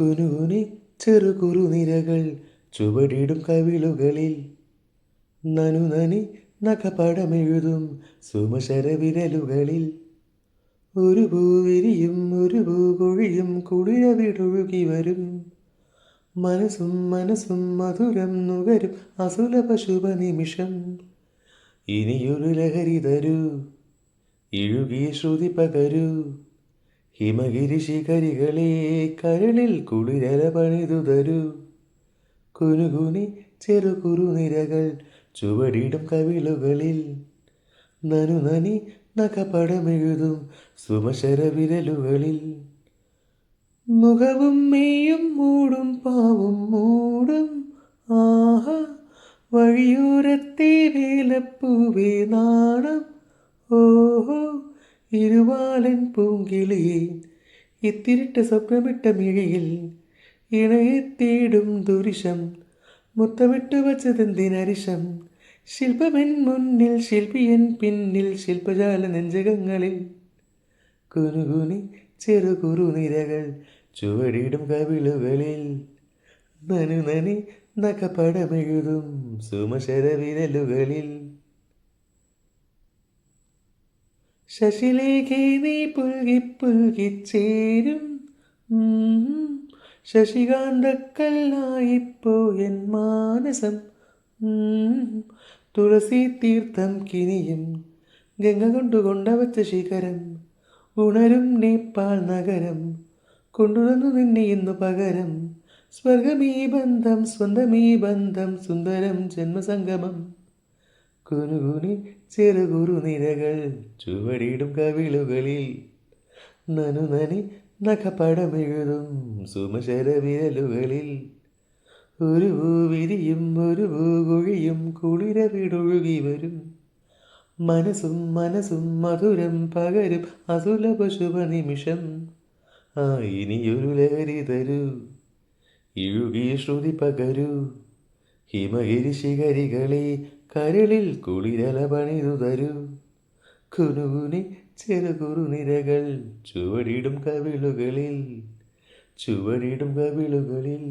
കുനുകുനി ചെറു കുറുനിരകൾ ചുവടിടും കവിളുകളിൽ. നനു നനി നഖപടമെഴുതും സുമശര വിരലുകളിൽ ഒരു പൂവിരിയും ഒരു പൂകൊഴിയും കുളിരവിടൊഴുകി വരും. മനസ്സും മനസ്സും മധുരം നുകരും അസുലഭ നിമിഷം ഇനിയൊരു ലഹരി തരൂ ഇഴുകി ശ്രുതി പകരൂ. ഹിമഗിരി ശിഖരികളെ കരളിൽ കുളിരല പണിതു തരൂ. കുനുകുനി ചെറു കുറുനിരകൾ ചുവടിടും കവിളുകളിൽ. നനുനനി നഖപടമെഴുതും സുമശര വിരലുകളിൽ. മുഖവും മെയ്യും മൂടും പാവും മൂടും. ആഹ വഴിയൂരത്തെ വേലപ്പൂവേ നാണം. ഓഹോ ഇരുവാലൻ പൂങ്കിളിയെ ഇത്തിരിട്ട് സ്വപ്നമിട്ട മിഴിയിൽ ഇണയെ തേടും ദുരിശം മുത്തമിട്ട് വച്ചതെന്തിനരിശം? ശില്പമെൻ മുന്നിൽ ശില്പിയൻ പിന്നിൽ ശില്പജാല നെഞ്ചകങ്ങളിൽ. കുനുകുനി ചെറുകുറുനിരകൾ ചുവടിയിടും കവിളുകളിൽ. നനുനനി നഖപടമെഴുതും സുമശര വിരലുകളിൽ ശശിലേഖേ നീ പുൽകി ചേരും. ശശികാന്തക്കല്ലായിപ്പോ എൻ മാനസം. തുളസി തീർത്ഥം കിനിയും ഗംഗ കൊണ്ടു കൊണ്ടവച്ച ശിഖരം. ഉണരും നേപ്പാൾ നഗരം. കൊണ്ടുവന്നു നിന്നെ ഇന്നു പകരം. സ്വർഗമീ ബന്ധം സ്വന്തമീ ബന്ധം സുന്ദരം ജന്മസംഗമം. കുനുകുനി ചെറുകുറുനിരകൾ ചുവടിയിടും കവിളുകളിൽ. നനു നനി നഖപടമെഴുതും സുമശര വിരലുകളിൽ ഒരു പൂവിരിയും ഒരു പൂകൊഴിയും കുളിരവിടൊഴുകി വരും. മനസ്സും മനസ്സും മധുരം പകരും അസുലഭ ശുഭ നിമിഷം ആ ഇനിയൊരു ലഹരി തരൂ. ഇഴുകി ശ്രുതി പകരൂ. ഹിമഗിരി ശിഖരികളെ കരളിൽ കുളിരല പണിതു തരൂ. കുനുകുനി ചെറുകുറുനിരകൾ ചുവടിടും കവിളുകളിൽ ചുവടിടും കവിളുകളിൽ.